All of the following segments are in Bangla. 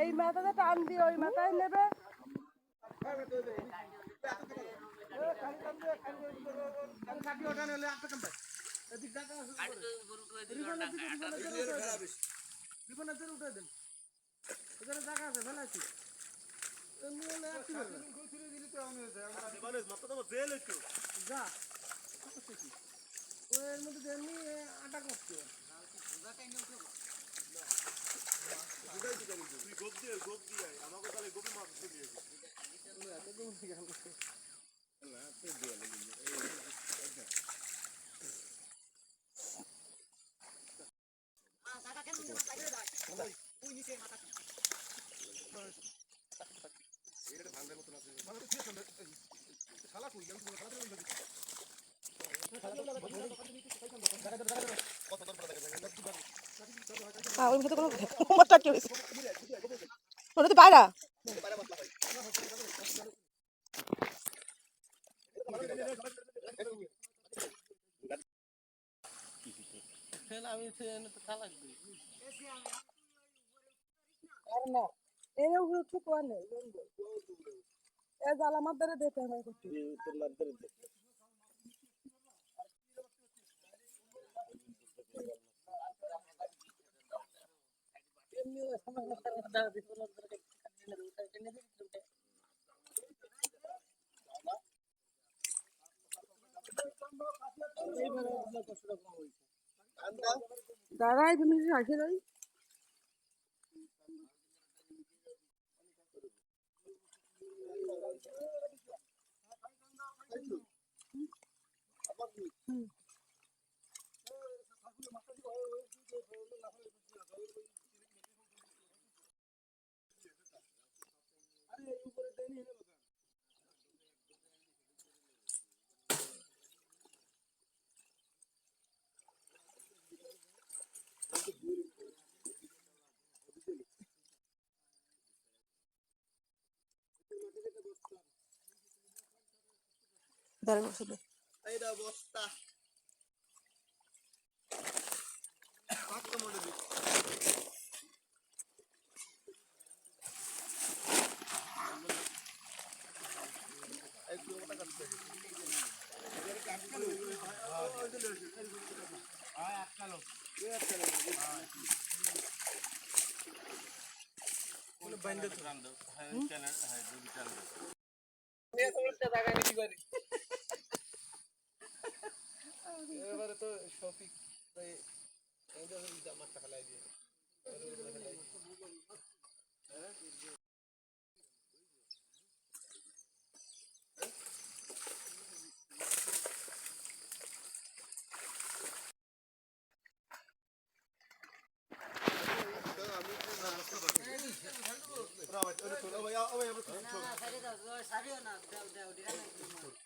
এই মাথাটা টান দিয়ে ওই মাথায় নেবে। যা। ওর মধ্যে আটা করছে হ্যাঁ ওই ভিতরে কোনো মোটর কি হয়েছে? ওটা তো নেই এ জ্বালা মাদ্দারে দিতে হয় দাঁড়াই তুমি আসে যাই ধরে বসে দে এইটা বস্তা পাঁচটা মডেল এবারে তো শফিক ভাই এই যে মাছটা খেলাই দিয়ে এ কাঁচা মাছটা খাইয়ে দিও সবই না খাইয়ে দিও বই গেলে কাতলা মাছ এখন আল্লাহ দিলি যা আছে না সব ধরে লাগে ছেড়ে দিও কেটা বড় হবে এই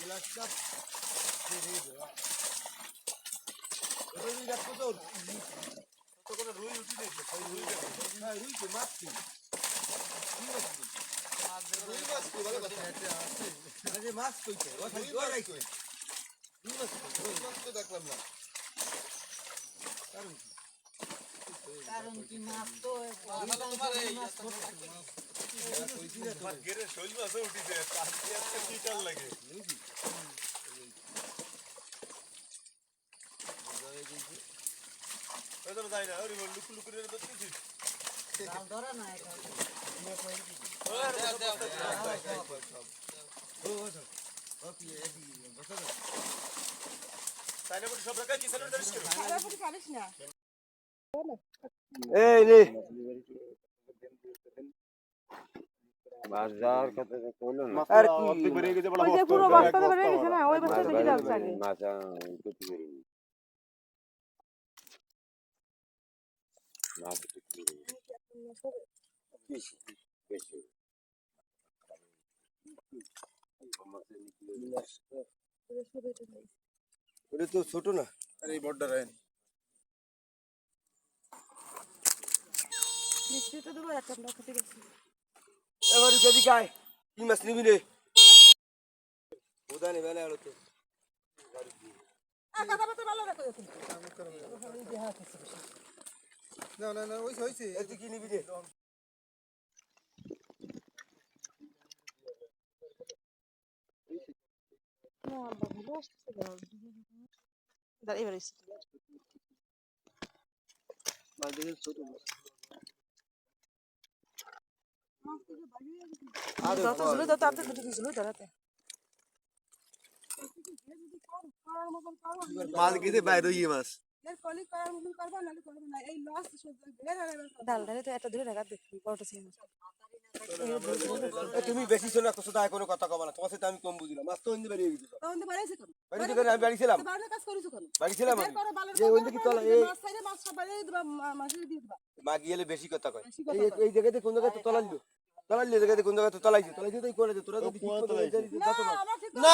গ্লাসটা রুই উঠি দিয়েছে রুই হ্যাঁ রুই তো মাছ কি রুই মাছ কি ভালো কথা। আরে মাছ কইছে ও খালি ওই রাখছে রুই মাছ রুই মাছ তো দেখলাম না। কারণ কি? কারণ কি মাছ তো তোমার এই তোমার গেরে শৈল মাছও উঠিছে তার না ওরে লুকু লুকু করে ধরে না এটা। সব। কি পারিস না। এই রে। বাজার কত কইলো না। আর কি? বেরিয়ে গেছে বলা ওই যে পুরো বস্তাতে বেরিয়ে গেছে না ওই বস্তা থেকে যাচ্ছে আগে। মাছা কিছু করিনি ওটা তো ছোট না? আরে এই বড়টা রায়ন। এবার যদি গায় কি মাছ নিবি রে? ওদা নেবে না তো? কথা বলতে ভালো রাখো না না না ওইছে ওইছে এ তুই কি নিবি রে না ভালো আসছে দাঁড়া এবার এসে মাছ দেখে ছোট মাছ আরে দাও তো ঝুলে দাও তো আপনি দুটো ঝুলে দাঁড়াতে করার মতন করো মাছ গেছে বাইরে ইয়ে মাছ এর কলি করার মতন করবা নাহলে করবে না এই লস বের ডাল ডালে তো দেখি বড়টা তুমি বেশি শোনা কষ্ট তাই কোনো কথা কবা না। তোমার সাথে আমি কম বুঝলাম। মাছ তো অন্য বেরিয়ে গেছে তখন তো বাড়াইছে বাড়ি থেকে আমি বাড়ি ছিলাম। তো কাজ করেছ কেন? বাড়ি ছিলাম আমি। এই মাছ মাছ সব দিবা মা- দিয়ে দিবা। মা গিয়ে বেশি কথা কয়। এই এই জায়গাতে কোন জায়গায় তো তলাইলো। তলাইলো জায়গাতে কোন জায়গায় তো তলাইছে। তলাইছে তো এই করে দে তোরা ঠিক না।